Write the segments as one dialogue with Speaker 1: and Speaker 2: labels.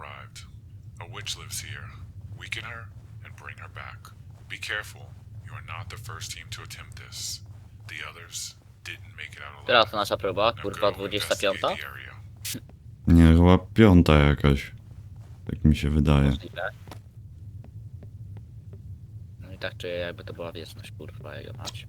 Speaker 1: arrived. A witch lives here. Weaken her and bring her back. Be careful. You are not the first team to attempt this. The others didn't make it out alive.
Speaker 2: To nasza próba?
Speaker 1: Now
Speaker 2: Kurwa,
Speaker 1: go
Speaker 2: 25?
Speaker 1: investigate the area.
Speaker 3: Nie, chyba piąta jakaś. Tak mi się wydaje.
Speaker 2: Możliwe. No i tak czuję, jakby to była wieczność, kurwa, jego mać.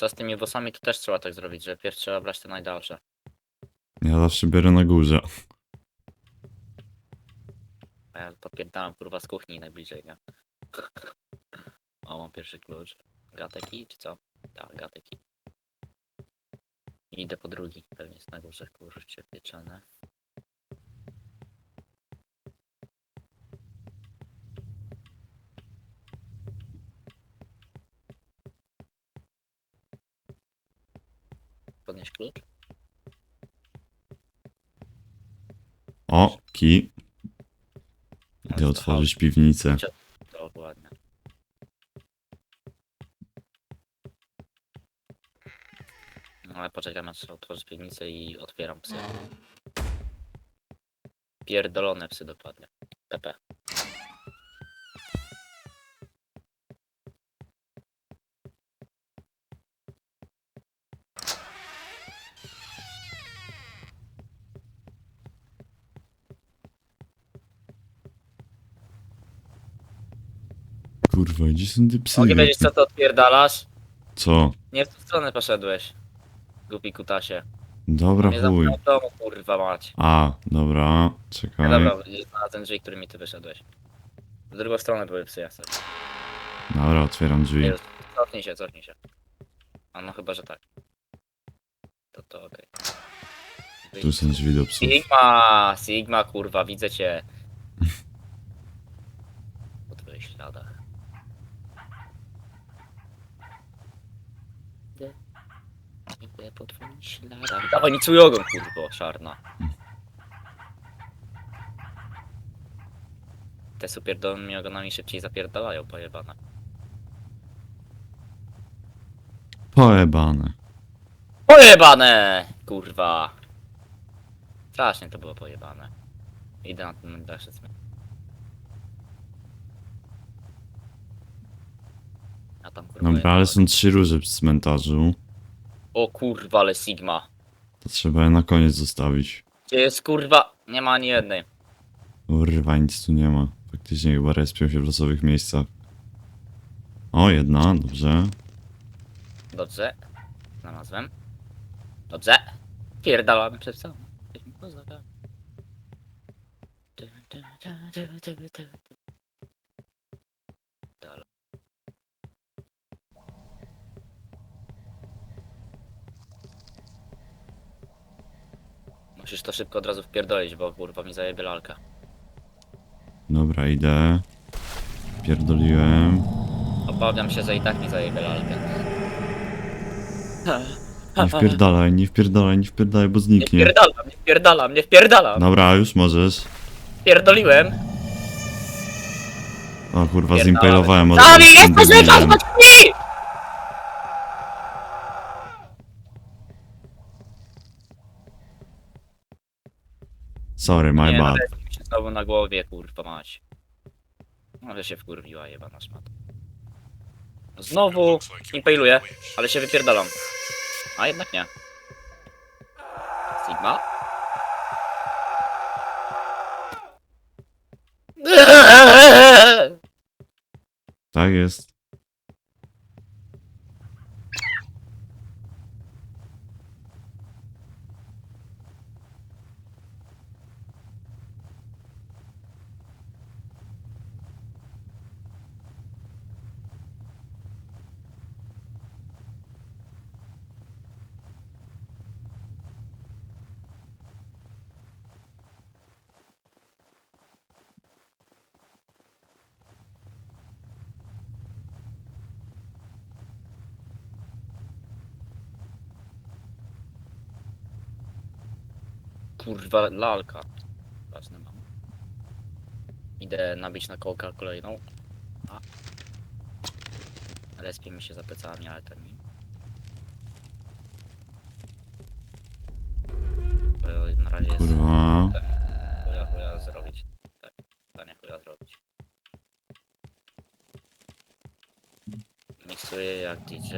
Speaker 2: Co, z tymi włosami to też trzeba tak zrobić, że pierw trzeba brać te najdalsze.
Speaker 3: Ja zawsze biorę na górze.
Speaker 2: A ja podpierdalam kurwa z kuchni najbliżej, nie? O, mam pierwszy klucz. Gateki, czy co? Tak, gateki. I idę po drugi, pewnie jest na górze, kurczę, pieczone. Podnieś klucz?
Speaker 3: O, ki. Idę otworzyć piwnicę.
Speaker 2: To ładnie. No ale poczekam, aż otworzę piwnicę i otwieram psy. Pierdolone psy dokładnie.
Speaker 3: Kurwa, gdzie są te psy?
Speaker 2: Mogę wiedzieć co to odpierdalasz?
Speaker 3: Co?
Speaker 2: Nie w tą stronę poszedłeś. Głupi kutasie.
Speaker 3: Dobra,
Speaker 2: Nie
Speaker 3: chuj.
Speaker 2: zamknął domu, kurwa mać.
Speaker 3: A, dobra,
Speaker 2: No
Speaker 3: czekaj.
Speaker 2: dobra, nie znalazłem drzwi, którymi ty wyszedłeś. W drugą stronę były psy jasne.
Speaker 3: Dobra, otwieram drzwi.
Speaker 2: Jest. Cofnij się, cofnij się. A no chyba, że tak. To to okej.
Speaker 3: Tu są drzwi do psów.
Speaker 2: Sigma! Sigma, kurwa, widzę cię. Po twoich śladach. Idę, śladach. Dawaj, nic ogon, kurwo, czarna. Te supierdolnymi ogonami szybciej zapierdalają, pojebane.
Speaker 3: Pojebane.
Speaker 2: Pojebane! Kurwa. Strasznie to było pojebane. Idę na ten dalszy zmian. A tam kurwa.
Speaker 3: Dobra, ale są trzy róże w cmentarzu.
Speaker 2: O kurwa, ale Sigma.
Speaker 3: To trzeba je na koniec zostawić.
Speaker 2: Gdzie jest kurwa? Nie ma ani jednej.
Speaker 3: Kurwa, nic tu nie ma. Faktycznie chyba respią się w losowych miejscach. O, jedna, dobrze.
Speaker 2: Dobrze. Znalazłem. Dobrze. Pierdalamy przez całą. Musisz to szybko od razu wpierdolić, bo kurwa mi zajebie lalka.
Speaker 3: Dobra, idę. Pierdoliłem.
Speaker 2: Obawiam się, że i tak mi zajebie lalkę.
Speaker 3: Nie wpierdalaj, nie wpierdalaj, nie wpierdalaj, bo
Speaker 2: Nie
Speaker 3: zniknie.
Speaker 2: wpierdalam, nie wpierdalam, nie wpierdalam!
Speaker 3: Dobra, już możesz.
Speaker 2: Pierdoliłem!
Speaker 3: O kurwa,
Speaker 2: Pierdalaj.
Speaker 3: zimpelowałem od razu z tym
Speaker 2: jesteś
Speaker 3: debilem.
Speaker 2: drzwi!
Speaker 3: Sorry, my
Speaker 2: Nie,
Speaker 3: bad.
Speaker 2: nareszcie mi się znowu na głowie, kurwa mać. Może się wkurwiła jebana szmata. Znowu
Speaker 1: witch.
Speaker 2: ale się wypierdalam. A jednak nie. Sigma?
Speaker 3: Tak jest.
Speaker 2: Kurwa, lalka. Ważne mam. Idę nabić na kołka kolejną. A. Respię mi się za plecami, ale ten mi. Na razie jest
Speaker 3: Kurwa.
Speaker 2: chuja, chuja zrobić. Tak, pytanie chuja zrobić. Miksuję jak DJ.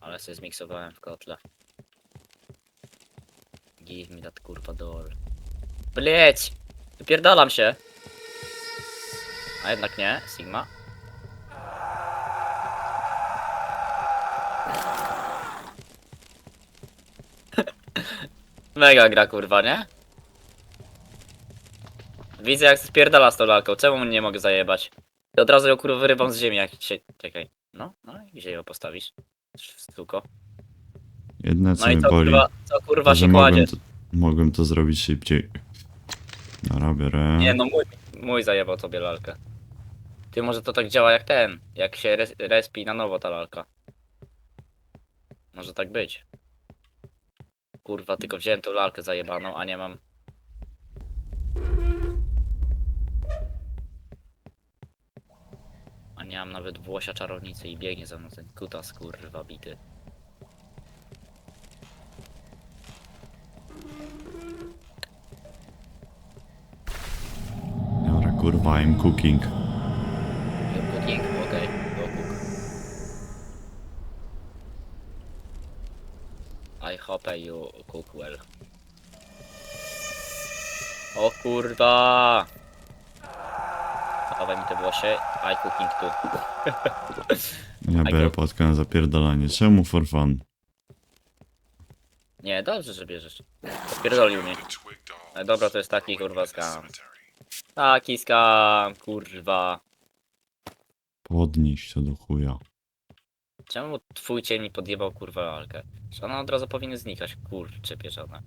Speaker 2: Ale sobie zmiksowałem w kotle. Give me that kurwa door. Bleć! Wypierdalam się! A jednak nie, Sigma. Mega gra kurwa, nie? Widzę jak spierdala z tą lalką, czemu nie mogę zajebać? I od razu ją kurwa wyrywam z ziemi jak się... Czekaj. No, no i gdzie ją postawisz? Stuko.
Speaker 3: Jedne co
Speaker 2: No i
Speaker 3: mnie
Speaker 2: co
Speaker 3: boli,
Speaker 2: kurwa, co kurwa
Speaker 3: to, że
Speaker 2: się kładzie?
Speaker 3: mogłem to, mogłem to zrobić szybciej. Dobra, biorę.
Speaker 2: Nie no, mój, mój zajebał tobie lalkę. Ty może to tak działa jak ten, jak się res, respi na nowo ta lalka. Może tak być. Kurwa, tylko wziąłem tą lalkę zajebaną, a nie mam... A nie mam nawet włosia czarownicy i biegnie za mną ten kutas kurwa bity.
Speaker 3: Kurwa, I'm cooking.
Speaker 2: Cooking? Okej, go cook. I hope you cook well. O kurwa! Dawaj mi te włosie. I cooking too.
Speaker 3: Ja biorę podkę na zapierdalanie. Czemu for fun?
Speaker 2: Nie, dobrze, że bierzesz. Spierdolił mnie. Ale dobra, to jest taki kurwa skam. Taki skam, kurwa.
Speaker 3: Podnieść to do chuja.
Speaker 2: Czemu twój cień mi podjebał kurwa lalkę? Że one od razu powinny znikać, kurcze pieczone.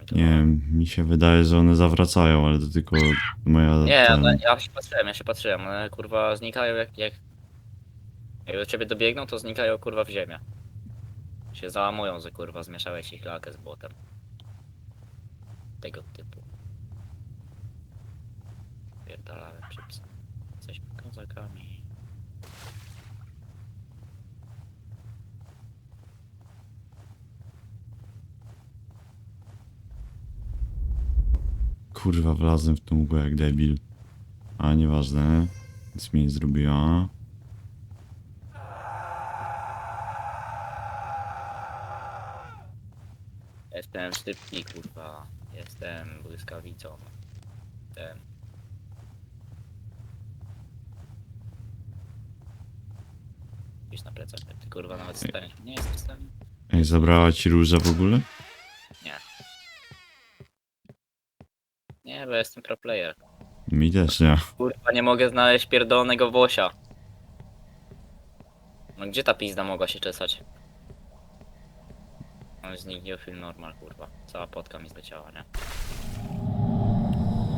Speaker 2: Mi to.
Speaker 3: Nie wiem, mi się wydaje, że one zawracają, ale to tylko moja...
Speaker 2: Nie,
Speaker 3: ten-
Speaker 2: ale ja się patrzyłem, ja się patrzyłem, one kurwa znikają jak, jak... Jak do ciebie dobiegną, to znikają kurwa w ziemię. Się załamują, że kurwa zmieszałeś ich lalkę z błotem. Tego typu. Pierdalałem chips. Jesteśmy kozakami.
Speaker 3: Kurwa, wlazłem w tą mgłę jak debil. A nieważne. Nic mi nie zrobiła.
Speaker 2: Jestem szybki kurwa. Jestem błyskawicą. Ten. Gdzieś na plecach, ty kurwa nawet stanie. Nie jestem w stanie.
Speaker 3: Ej, zabrała ci róża w ogóle?
Speaker 2: Nie, bo jestem pro player.
Speaker 3: Mi też nie.
Speaker 2: Kurwa, nie mogę znaleźć pierdolonego włosia. No gdzie ta pizda mogła się czesać? On z nich nie film normal, kurwa. Cała potka mi zleciała, nie?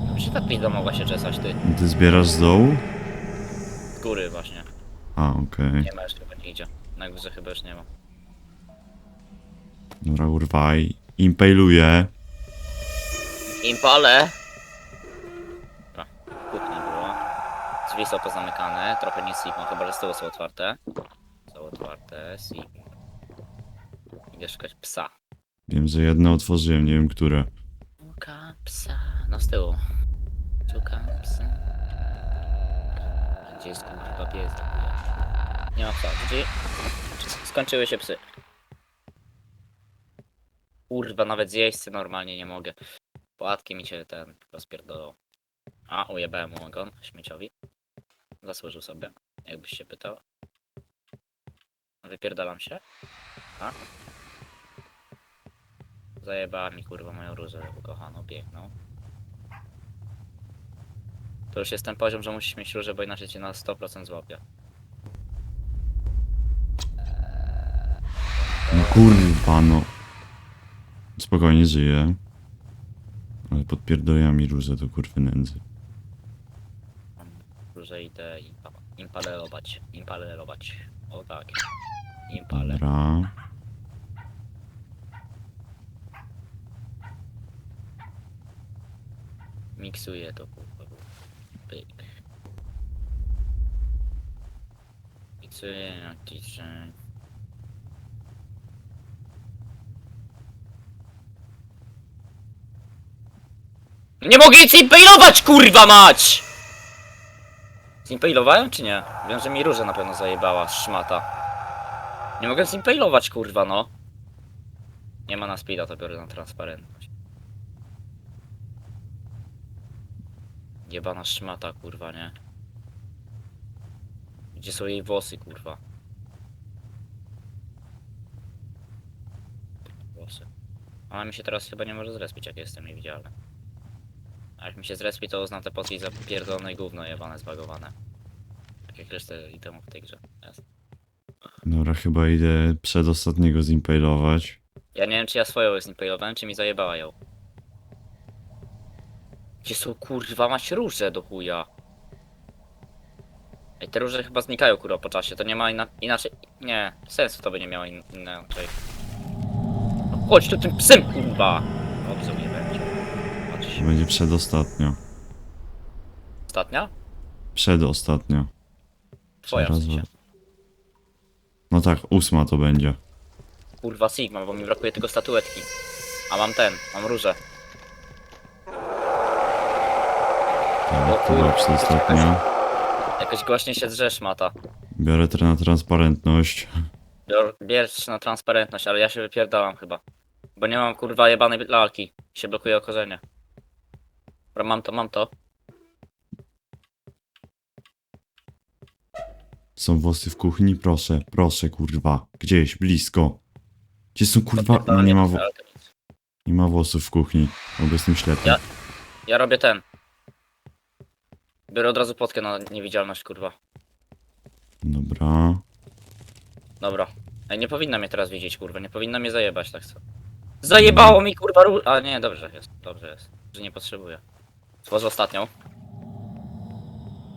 Speaker 2: No gdzie ta pizda mogła się czesać, ty?
Speaker 3: Ty zbierasz z dołu?
Speaker 2: Z góry właśnie.
Speaker 3: A, okej.
Speaker 2: Nie ma jeszcze nigdzie. Na górze chyba już nie ma.
Speaker 3: Dobra, urwaj. Impejluję.
Speaker 2: Impale! Dobra, kuchni było. Drzwi są pozamykane, trochę nie Sigma, chyba że z tyłu są otwarte. Są otwarte, Sigma. Idę szukać psa.
Speaker 3: Wiem, że jedno otworzyłem, nie wiem które.
Speaker 2: Szukam psa. No z tyłu. Szukam psa. Gdzie jest kurwa pies? Nie ma psa. Gdzie? Skończyły się psy. Kurwa, nawet zjeść normalnie nie mogę. Płatki mi się ten rozpierdolą. A, ujebałem mu śmieciowi. Zasłużył sobie, jakbyś się pytał. Wypierdalam się. A? Zajebała mi kurwa moją różę ukochaną, piękną. To już jest ten poziom, że musisz mieć różę, bo inaczej cię na 100% złapie.
Speaker 3: No kurwa no. Spokojnie żyję. Ale podpierdolę mi różę do kurwy nędzy.
Speaker 2: Że idę impa impalerować, impalerować. O tak. Impale.
Speaker 3: Dobra.
Speaker 2: Miksuję to kurwa. Pyk. Miksuję jakiś... Nie mogę nic impailować, kurwa mać! Zimpailowałem czy nie? Wiem, że mi róża na pewno zajebała, szmata. Nie mogę zimpailować, kurwa, no. Nie ma na speeda, to biorę na transparentność. Jebana szmata, kurwa, nie? Gdzie są jej włosy, kurwa? Włosy. Ona mi się teraz chyba nie może zrespić, jak jestem niewidzialny. A jak mi się zrespi, to znam te potki za pierdolone gówno jebane, zbagowane. Tak jak resztę itemów w tej grze. Jest.
Speaker 3: Dobra, chyba idę przedostatniego zimpailować.
Speaker 2: Ja nie wiem, czy ja swoją znimpejowałem, czy mi zajebała ją. Gdzie są kurwa mać róże do chuja? Ej, te róże chyba znikają kurwa po czasie, to nie ma inna, inaczej... Nie, sensu to by nie miało in, inaczej. No chodź tu tym psem kurwa! Dobrze mnie będzie.
Speaker 3: Przedostatnio.
Speaker 2: Ostatnia?
Speaker 3: Przedostatnio.
Speaker 2: Twoja w sensie.
Speaker 3: No tak, ósma to będzie.
Speaker 2: Kurwa Sigma, bo mi brakuje tylko statuetki. A mam ten, mam róże.
Speaker 3: Dobra,
Speaker 2: O
Speaker 3: chyba
Speaker 2: kurwa,
Speaker 3: przedostatnia.
Speaker 2: Jakoś głośniej się drzesz, mata.
Speaker 3: Biorę teraz na transparentność.
Speaker 2: Bior- Bierz na transparentność, ale ja się wypierdalam chyba. Bo nie mam kurwa jebanej lalki. Się blokuje o korzenie. Dobra, mam to, mam to.
Speaker 3: Są włosy w kuchni? Proszę, proszę, kurwa. Gdzieś, blisko. Gdzie są kurwa? No nie ma, wo-
Speaker 2: Ale to nic.
Speaker 3: nie ma włosów w kuchni. Bo jestem ślepy.
Speaker 2: Ja- Ja robię ten. Biorę od razu potkę na niewidzialność, kurwa.
Speaker 3: Dobra.
Speaker 2: Dobra. Ej, nie powinna mnie teraz widzieć, kurwa. Nie powinna mnie zajebać, tak co. Zajebało mi, kurwa, ró... A nie, dobrze jest, dobrze jest. Że nie potrzebuję. Stworzę ostatnią.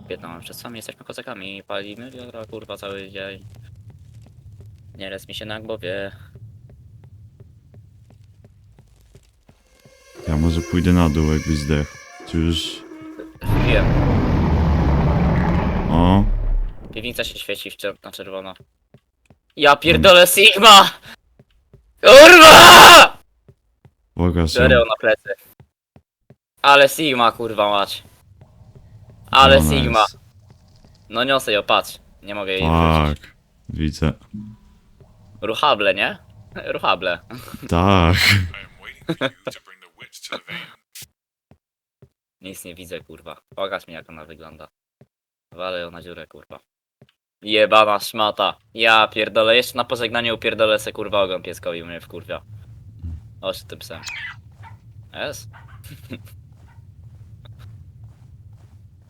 Speaker 2: Piętnąłem przed sami, jesteśmy kozakami. Palimy wiadra, kurwa, cały dzień. Nie lec mi się na głowie.
Speaker 3: Ja może pójdę na dół, jakbyś zdechł. Czy już...
Speaker 2: Wiem.
Speaker 3: O,
Speaker 2: Piwnica się świeci w czer- na czerwono. Ja pierdolę Sigma! Kurwa!
Speaker 3: pokaż ją.
Speaker 2: Biorę ją na plecy. Ale Sigma, kurwa mać. Ale
Speaker 3: Ona
Speaker 2: Sigma.
Speaker 3: jest-
Speaker 2: No niosę ją, patrz. Nie mogę jej wrócić.
Speaker 3: Tak. Widzę.
Speaker 2: Ruchable, nie? Ruchable.
Speaker 3: Tak.
Speaker 1: I am waiting for you to bring the witch to the van.
Speaker 2: Nic nie widzę, kurwa. Pokaż mi jak ona wygląda. Walę ją na dziurę, kurwa. Jebana szmata. Ja pierdolę. Jeszcze na pożegnanie upierdolę se kurwa ogon pieskowi mnie wkurwia. Oż tym psem. Jest?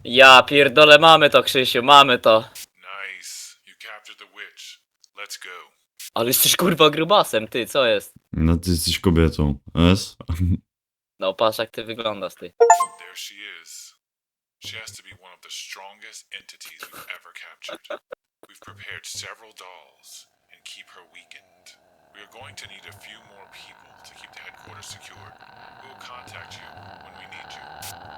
Speaker 2: Ja pierdolę, mamy to Krzysiu, mamy to.
Speaker 1: Nice. You captured the witch. Let's go.
Speaker 2: Ale jesteś kurwa grubasem, ty, co jest?
Speaker 3: No ty jesteś kobietą. Es?
Speaker 2: No patrz jak ty wyglądasz, ty.
Speaker 1: There she is. She has to be one of the strongest entities we've ever captured. We've prepared several dolls and keep her weakened. We are going to need a few more people to keep the headquarters secure. We will contact you when we need you.